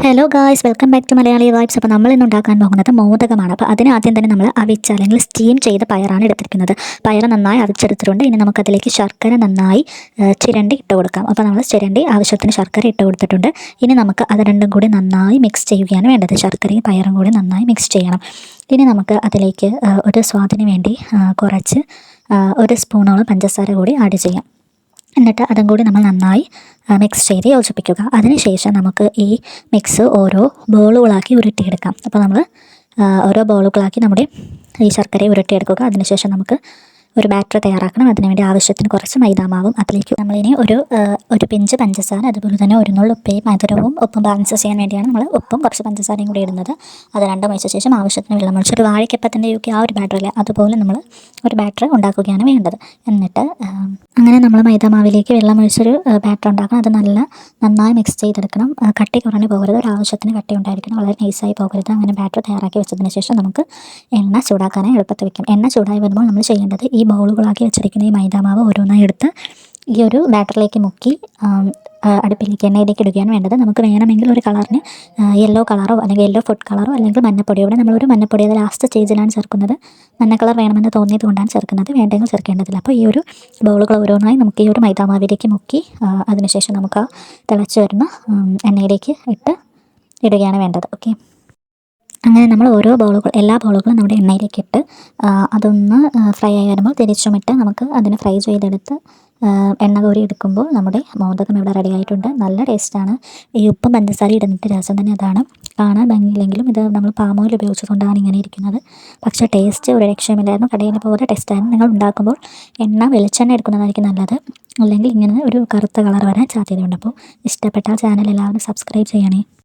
Hello guys welcome back to Malayali vibes അപ്പോൾ നമ്മൾ ഇന്ന് ഉണ്ടാക്കാൻ പോകുന്നത് മോദകമാണ്. അപ്പോൾ അതിന് ആദ്യം തന്നെ നമ്മൾ അവിച്ച അല്ലെങ്കിൽ സ്റ്റീം ചെയ്ത പയറാണ് എടുത്തിരിക്കുന്നത്. പയർ നന്നായി അവിച്ചെടുത്തിട്ടുണ്ട്. ഇനി നമുക്കതിലേക്ക് ശർക്കര നന്നായി ചിരണ്ടി ഇട്ട് കൊടുക്കാം. അപ്പോൾ നമ്മൾ ചിരണ്ടി ആവശ്യത്തിന് ശർക്കര ഇട്ട് കൊടുത്തിട്ടുണ്ട്. ഇനി നമുക്ക് അത് രണ്ടും കൂടി നന്നായി മിക്സ് ചെയ്യുകയാണ് വേണ്ടത്. ശർക്കരയും പയറും കൂടി നന്നായി മിക്സ് ചെയ്യണം. ഇനി നമുക്ക് അതിലേക്ക് ഒരു സ്വാദിന് വേണ്ടി കുറച്ച് ഒരു സ്പൂണോളം പഞ്ചസാര കൂടി ആഡ് ചെയ്യാം. എന്നിട്ട് അതും കൂടി നമ്മൾ നന്നായി മിക്സ് ചെയ്ത് യോജിപ്പിക്കുക. അതിനുശേഷം നമുക്ക് ഈ മിക്സ് ഓരോ ബോളുകളാക്കി ഉരുട്ടിയെടുക്കാം. അപ്പോൾ നമ്മൾ ഓരോ ബോളുകളാക്കി നമ്മുടെ ഈ ശർക്കരയെ ഉരുട്ടിയെടുക്കുക. അതിനുശേഷം നമുക്ക് ഒരു ബാറ്റർ തയ്യാറാക്കണം. അതിനുവേണ്ടി ആവശ്യത്തിന് കുറച്ച് മൈദാമാവും. അതിലേക്ക് നമ്മളിനി ഒരു ഒരു പിഞ്ച് പഞ്ചസാര അതുപോലെ തന്നെ ഒരു നുള്ളു ഉപ്പയും മധുരവും ഉപ്പും ബാലൻസ് ചെയ്യാൻ വേണ്ടിയാണ് നമ്മൾ ഉപ്പും കുറച്ച് പഞ്ചസാരയും കൂടി ഇടുന്നത്. അത് രണ്ടും ഒഴിച്ച ശേഷം ആവശ്യത്തിന് വെള്ളം ഒഴിച്ച് ഒരു വാഴയ്ക്കപ്പത്തിന്റെ യൂക്കി ആ ഒരു ബാറ്ററില്ല അതുപോലെ നമ്മൾ ഒരു ബാറ്റർ ഉണ്ടാക്കുകയാണ് വേണ്ടത്. എന്നിട്ട് അങ്ങനെ നമ്മൾ മൈദാമാവിലേക്ക് വെള്ളം ഒഴിച്ചൊരു ബാറ്റർ ഉണ്ടാക്കണം. അത് നല്ല നന്നായി മിക്സ് ചെയ്തെടുക്കണം. കട്ടി കുറഞ്ഞു പോകരുത്. ഒരു ആവശ്യത്തിന് കട്ടി ഉണ്ടായിരിക്കണം. വളരെ നൈസായി പോകരുത്. അങ്ങനെ ബാറ്റർ തയ്യാറാക്കി വെച്ചതിന് ശേഷം നമുക്ക് എണ്ണ ചൂടാക്കാനായി എളുപ്പത്തിൽ വെക്കാം. എണ്ണ ചൂടായി വരുമ്പോൾ നമ്മൾ ചെയ്യേണ്ടത് ഈ ബൗളുകളാക്കി വെച്ചിരിക്കുന്ന ഈ മൈദാമാവ് ഓരോന്നായി എടുത്ത് ഈ ഒരു ബാറ്ററിലേക്ക് മുക്കി അടുപ്പിലേക്ക് എണ്ണയിലേക്ക് ഇടുകയാണ് വേണ്ടത്. നമുക്ക് വേണമെങ്കിൽ ഒരു കളറിന് യെല്ലോ കളറോ അല്ലെങ്കിൽ യെല്ലോ ഫുഡ് കളറോ അല്ലെങ്കിൽ മഞ്ഞപ്പൊടിയോ ഇവിടെ നമ്മളൊരു മഞ്ഞപ്പൊടി അത് ലാസ്റ്റ് സ്റ്റേജിലാണ് ചേർക്കുന്നത്. മഞ്ഞ കളർ വേണമെന്ന് തോന്നിയത് കൊണ്ടാണ് ചേർക്കുന്നത്. വേണ്ടെങ്കിൽ ചേർക്കേണ്ടതില്ല. അപ്പോൾ ഈ ഒരു ബൗളുകൾ ഓരോന്നായി നമുക്ക് ഈ ഒരു മൈദാമാവിലേക്ക് മുക്കി അതിനുശേഷം നമുക്ക് ആ തിളച്ച് വരുന്ന എണ്ണയിലേക്ക് ഇട്ട് ഇടുകയാണ് വേണ്ടത്. ഓക്കെ? അങ്ങനെ നമ്മൾ ഓരോ ബോളുകൾ എല്ലാ ബോളുകളും നമ്മുടെ എണ്ണയിലേക്ക് ഇട്ട് അതൊന്ന് ഫ്രൈ ആയി വരുമ്പോൾ തിരിച്ചുമിട്ട് നമുക്ക് അതിനെ ഫ്രൈ ചെയ്തെടുത്ത് എണ്ണ കോരി എടുക്കുമ്പോൾ നമ്മുടെ മോദകം ഇവിടെ റെഡി ആയിട്ടുണ്ട്. നല്ല ടേസ്റ്റാണ് ഈ ഉപ്പും പഞ്ചസാര ഇടുന്നിട്ട് രസം തന്നെ അതാണ്. കാണാൻ ഭംഗിയില്ലെങ്കിലും ഇത് നമ്മൾ പാമോയിൽ ഉപയോഗിച്ചതുകൊണ്ടാണ് ഇങ്ങനെ ഇരിക്കുന്നത്. പക്ഷേ ടേസ്റ്റ് ഒരു രക്ഷയുമില്ലായിരുന്നു. കടയിൽ പോലെ ടേസ്റ്റായിരുന്നു നിങ്ങൾ ഉണ്ടാക്കുമ്പോൾ എണ്ണ വെളിച്ചെണ്ണ എടുക്കുന്നതായിരിക്കും നല്ലത്. അല്ലെങ്കിൽ ഇങ്ങനെ ഒരു കറുത്ത കളർ വരാൻ സാധ്യതയുണ്ട്. അപ്പോൾ ഇഷ്ടപ്പെട്ടാൽ ചാനൽ എല്ലാവരും സബ്സ്ക്രൈബ് ചെയ്യണേ.